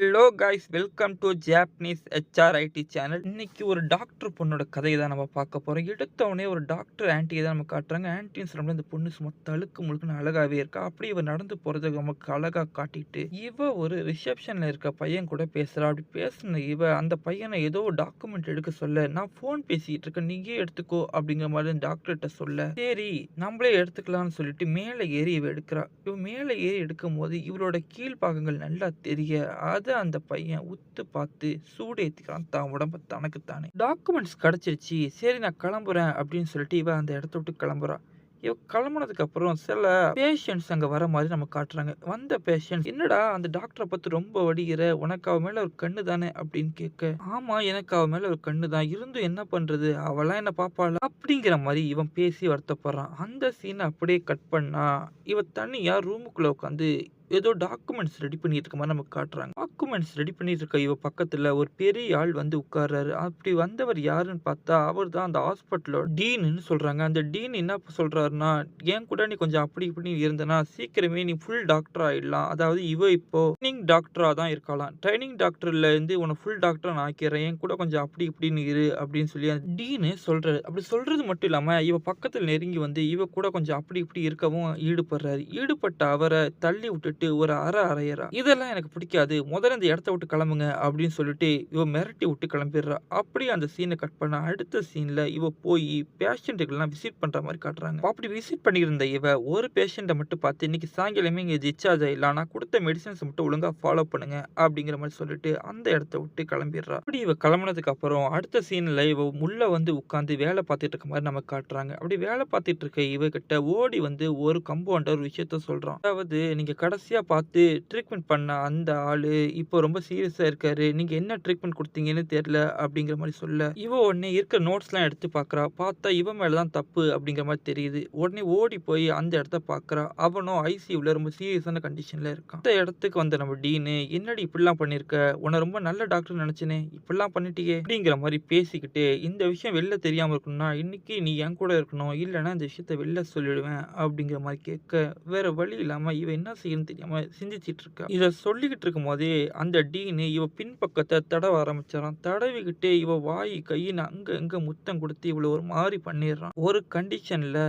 Hello guys welcome to Japanese HRID channel இன்னைக்கு ஒரு doctor பொண்ணோட கதையை தான் நம்ம பார்க்க போகிறோம் எடுத்தவொடனே ஒரு டாக்டர் ஆன்ட்டியை தான் நம்ம காட்டுறாங்க. ஆன்ட்டின்னு சொல்லும்போது இந்த பொண்ணு சும்மா தழுக்கு முழுக்குன்னு அழகாகவே இருக்கா? அப்படி இவ நடந்து போகிறத நமக்கு அழகாக காட்டிட்டு இவ ஒரு ரிசப்ஷனில் இருக்க பையன் கூட பேசுகிறா அப்படி பேசின இவ அந்த பையனை ஏதோ டாக்குமெண்ட் எடுக்க சொல்ல நான் ஃபோன் பேசிகிட்டு இருக்கேன். நீயே எடுத்துக்கோ அப்படிங்கிற மாதிரி டாக்டர்கிட்ட சொல்ல சரி நம்மளே எடுத்துக்கலாம்னு சொல்லிட்டு மேலே ஏறி இவ எடுக்கிறா. இவ மேலே ஏறி எடுக்கும் போது இவளோட கீழ்பாகங்கள் நல்லா தெரிய அதை அதை அந்த பையன் உத்து பார்த்து சூடேத்திக்கிறான். தான் உடம்ப தனக்குத்தானே. டாக்குமெண்ட்ஸ் கிடச்சிருச்சு. சரி நான் கிளம்புறேன் அப்படின்னு சொல்லிட்டு இவன் அந்த இடத்த விட்டு கிளம்புறான். இவ கிளம்புனதுக்கு அப்புறம் சில பேஷண்ட்ஸ் அங்கே வர மாதிரி நம்ம காட்டுறாங்க. வந்த பேஷண்ட் என்னடா அந்த டாக்டரை பார்த்து ரொம்ப வடிகிற? உனக்கு அவ மேல ஒரு கண்ணு தானே? அப்படின்னு கேட்க ஆமா எனக்கு அவ மேல ஒரு கண்ணு தான். இருந்தும் என்ன பண்றது? அவளாம் என்ன பாப்பாளா? அப்படிங்கிற மாதிரி இவன் பேசி வருத்தப்படுறான். அந்த சீனை அப்படியே கட் பண்ணா இவ தனியா ரூமுக்குள்ள உட்காந்து ஏதோ டாக்குமெண்ட்ஸ் ரெடி பண்ணிட்டு இருக்க மாதிரி நமக்கு காட்டுறாங்க. டாக்குமெண்ட்ஸ் ரெடி பண்ணிட்டு இருக்க இவ பக்கத்துல ஒரு பெரிய ஆள் வந்து உட்கார்றாரு. அப்படி வந்தவர் யாருன்னு பார்த்தா அவர் தான் அந்த ஹாஸ்பிட்டலோட டீன்னு சொல்றாங்க. அந்த டீன் என்ன சொல்றாருன்னா ஏன் கூட நீ கொஞ்சம் அப்படி இப்படி இருந்தனா சீக்கிரமே நீ ஃபுல் டாக்டர் ஆயிடலாம். அதாவது இவ இப்போ ட்ரைனிங் டாக்டரா தான் இருக்கலாம் ட்ரைனிங் டாக்டர்ல இருந்து உன ஃபுல் டாக்டர் நான் ஆக்கிறேன் ஏன் கூட கொஞ்சம் அப்படி இப்படின்னு இரு அப்படின்னு சொல்லி அந்த டீனு சொல்றாரு. அப்படி சொல்றது மட்டும் இல்லாம இவ பக்கத்துல நெருங்கி வந்து இவ கூட கொஞ்சம் அப்படி இப்படி இருக்கவும் ஈடுபடுறாரு. ஈடுபட்ட அவரை தள்ளி சொல்லிட்டு ஒரு அற அறையறா. இதெல்லாம் எனக்கு பிடிக்காது. முதல்ல இந்த இடத்த விட்டு கிளம்புங்க அப்படின்னு சொல்லிட்டு இவ மிரட்டி விட்டு கிளம்பிடுறா. அப்படியே அந்த சீனை கட் பண்ண அடுத்த சீன்ல இவ போய் பேஷண்ட்டுக்கெல்லாம் விசிட் பண்ற மாதிரி காட்டுறாங்க. அப்படி விசிட் பண்ணியிருந்த இவ ஒரு பேஷண்ட்டை மட்டும் பார்த்து இன்னைக்கு சாயங்காலமே இங்கே டிஸ்சார்ஜ் ஆயிடலாம். நான் கொடுத்த மெடிசன்ஸ் மட்டும் ஒழுங்கா ஃபாலோ பண்ணுங்க அப்படிங்கிற மாதிரி சொல்லிட்டு அந்த இடத்த விட்டு கிளம்பிடுறா. அப்படி இவ கிளம்புனதுக்கு அப்புறம் அடுத்த சீன்ல இவ முள்ள வந்து உட்காந்து வேலை பார்த்துட்டு இருக்க மாதிரி நமக்கு காட்டுறாங்க. அப்படி வேலை பார்த்துட்டு இருக்க இவகிட்ட ஓடி வந்து ஒரு கம்பவுண்டர் ஒரு விஷயத்த சொல்றான். அதாவது நீங்க கடைசியாக பார்த்து ட்ரீட்மெண்ட் பண்ண அந்த ஆளு இப்போ ரொம்ப சீரியஸாக இருக்காரு. நீங்கள் என்ன ட்ரீட்மெண்ட் கொடுத்தீங்கன்னு தெரில அப்படிங்கிற மாதிரி சொல்ல. இவ உடனே இருக்கிற நோட்ஸ்லாம் எடுத்து பார்க்குறா பார்த்தா இவன் மேலே தான் தப்பு அப்படிங்கிற மாதிரி தெரியுது. உடனே ஓடி போய் அந்த இடத்த பார்க்கறா அவனும் ஐசியூவில் ரொம்ப சீரியஸான கண்டிஷனில் இருக்கான். அந்த இடத்துக்கு வந்த நம்ம டீனு என்னடி இப்படிலாம் பண்ணியிருக்க உன்னை ரொம்ப நல்ல டாக்டர் நினச்சினே. இப்படிலாம் பண்ணிட்டியே. அப்படிங்கிற மாதிரி பேசிக்கிட்டு இந்த விஷயம் வெளில தெரியாமல் இருக்கணும்னா இன்னைக்கு நீ என் கூட இருக்கணும். இல்லைன்னா இந்த விஷயத்த வெளில சொல்லிடுவேன். அப்படிங்கிற மாதிரி கேட்க வேற வழி இல்லாமல் இவன் என்ன செய்யணும் தெரியாமல் சிந்திச்சிட்டு இருக்கா இதை சொல்லிக்கிட்டு இருக்கும் போதே அந்த டீனு இவ பின்பக்கத்தை தடவ ஆரம்பிச்சிடறான். தடவிக்கிட்டே இவ வாய் கையின்னு அங்க இங்கே முத்தம் கொடுத்து இவ்வளோ ஒரு மாதிரி பண்ணிடுறான். ஒரு கண்டிஷனில்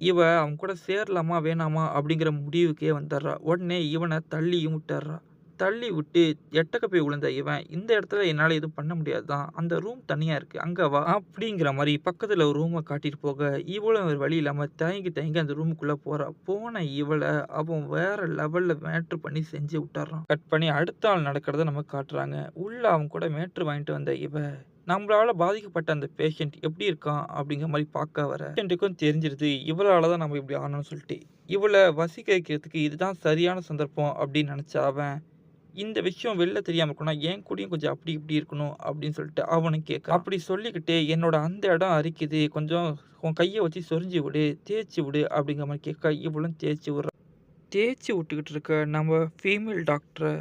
இவ அவன் கூட சேரலாமா வேணாமா அப்படிங்கிற முடிவுக்கே வந்துடுறா. உடனே இவனை தள்ளியும் விட்டுறா தள்ளி விட்டு எட்டக்க போய் விழுந்த இவன் இந்த இடத்துல என்னால் எதுவும் பண்ண முடியாது தான் அந்த ரூம் தனியாக இருக்குது அங்கே வா அப்படிங்கிற மாதிரி பக்கத்தில் ஒரு ரூமை காட்டிட்டு போக இவளும் ஒரு வழி இல்லாமல் தயங்கி தயங்கி அந்த ரூமுக்குள்ளே போகிறா போன இவளை அவன் வேற லெவலில் மேட்ரு பண்ணி செஞ்சு விட்டுறான். கட் பண்ணி அடுத்த ஆள் நடக்கிறத நம்ம காட்டுறாங்க. உள்ளே அவன் கூட மேட்ரு வாங்கிட்டு வந்த இவ நம்மளால பாதிக்கப்பட்ட அந்த பேஷண்ட் எப்படி இருக்கான் அப்படிங்கிற மாதிரி பார்க்க வர பேஷண்ட்டுக்கும் தெரிஞ்சிருது. இவளால தான் நம்ம இப்படி ஆனோம்னு சொல்லிட்டு. இவளை வசிக்க வைக்கிறதுக்கு இதுதான் சரியான சந்தர்ப்பம் அப்படின்னு நினச்ச அவன் இந்த விஷயம் வெளில தெரியாமல் இருக்கணும் என் கூடயும் கொஞ்சம் அப்படி இப்படி இருக்கணும் அப்படின்னு சொல்லிட்டு அவனும் கேட்க அப்படி சொல்லிக்கிட்டு என்னோட அந்த இடம் அரிக்குது கொஞ்சம் உன் கையை வச்சு சொரிஞ்சு விடு தேய்ச்சி விடு அப்படிங்கிற மாதிரி கேட்க இவளும் தேய்ச்சி விட்ற. தேய்ச்சி விட்டுக்கிட்டு இருக்க நம்ம ஃபீமேல் டாக்டரை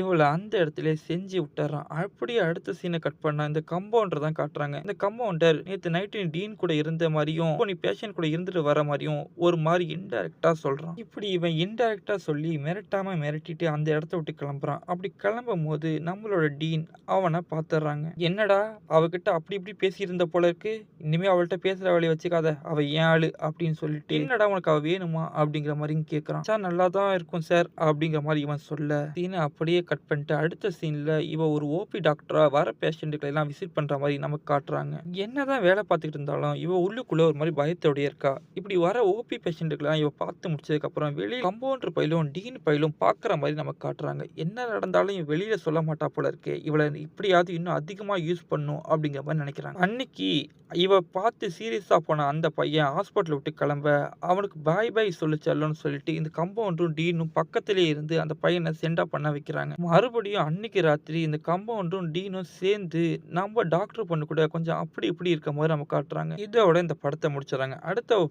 இவளை அந்த இடத்துல செஞ்சு விட்டுறான். அப்படியே அடுத்த சீனை கட் பண்ணா இந்த கம்பவுண்டர் தான் காட்டுறாங்க. இந்த கம்பவுண்டர் நேற்று நைட்டு நீ டீன் கூட இருந்த மாதிரியும் நீ பேஷண்ட் கூட இருந்துட்டு வர மாதிரியும் ஒரு மாதிரி இன்டெரக்டா சொல்றான். இப்படி இவன் இன்டெரக்டா சொல்லி மிரட்டாம மிரட்டிட்டு அந்த இடத்த விட்டு கிளம்புறான். அப்படி கிளம்பும் போது நம்மளோட டீன் அவனை பார்த்துடுறாங்க என்னடா அவகிட்ட அப்படி இப்படி பேசியிருந்த போல இருக்கு. இனிமே அவள்கிட்ட பேசுற வேலையை வச்சுக்காத. அவ ஏன் ஆளு? அப்படின்னு சொல்லிட்டு என்னடா உனக்கு அவ வேணுமா? அப்படிங்கிற மாதிரி கேட்கறான் சார் நல்லா தான் இருக்கும் சார். அப்படிங்கிற மாதிரி இவன் சொல்ல சீனை அப்படியே கட் பண்ணிட்டு அடுத்த சீனில் இவ ஒரு ஓபி டாக்டராக வர பேஷண்ட்டுகளை எல்லாம் விசிட் பண்ணுற மாதிரி நமக்கு காட்டுறாங்க. என்னதான் வேலை பார்த்துக்கிட்டு இருந்தாலும் இவ உள்ளுக்குள்ளே ஒரு மாதிரி பயத்தோடய இருக்கா. இப்படி வர ஓபி பேஷண்ட்டுக்கெல்லாம் இவ பார்த்து முடிச்சதுக்கப்புறம் வெளியே கம்பவுண்டர் பயிலும் டீன் பயிலும் பார்க்குற மாதிரி நமக்கு காட்டுறாங்க. என்ன நடந்தாலும் இவன் வெளியில் சொல்ல மாட்டா போல இருக்கு. இவளை இப்படியாவது இன்னும் அதிகமாக யூஸ் பண்ணும் அப்படிங்கிற மாதிரி நினைக்கிறாங்க. அன்னைக்கு இவ பார்த்து சீரியஸாக போன அந்த பையன் ஹாஸ்பிட்டல் விட்டு கிளம்ப அவனுக்கு பாய் பாய் சொல்லிச்சல்லன்னு சொல்லிட்டு இந்த கம்பவுண்டரும் டீனும் பக்கத்திலே இருந்து அந்த பையனை சென்டா பண்ண வைக்கிறாங்க. மறுபடியும் அன்னைக்கு ராத்திரி இந்த கம்பவுண்டும் டீனும் சேர்ந்து நம்ம டாக்டர் பொண்ணு கூட கொஞ்சம் அப்படி இப்படி இருக்க மாதிரி நம்ம காட்டுறாங்க. இதோட இந்த படத்தை முடிச்சிடறாங்க. அடுத்த ஒரு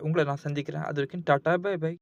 உங்களை நான் சந்திக்கிறேன். அது வரைக்கும் டாட்டா பை பை.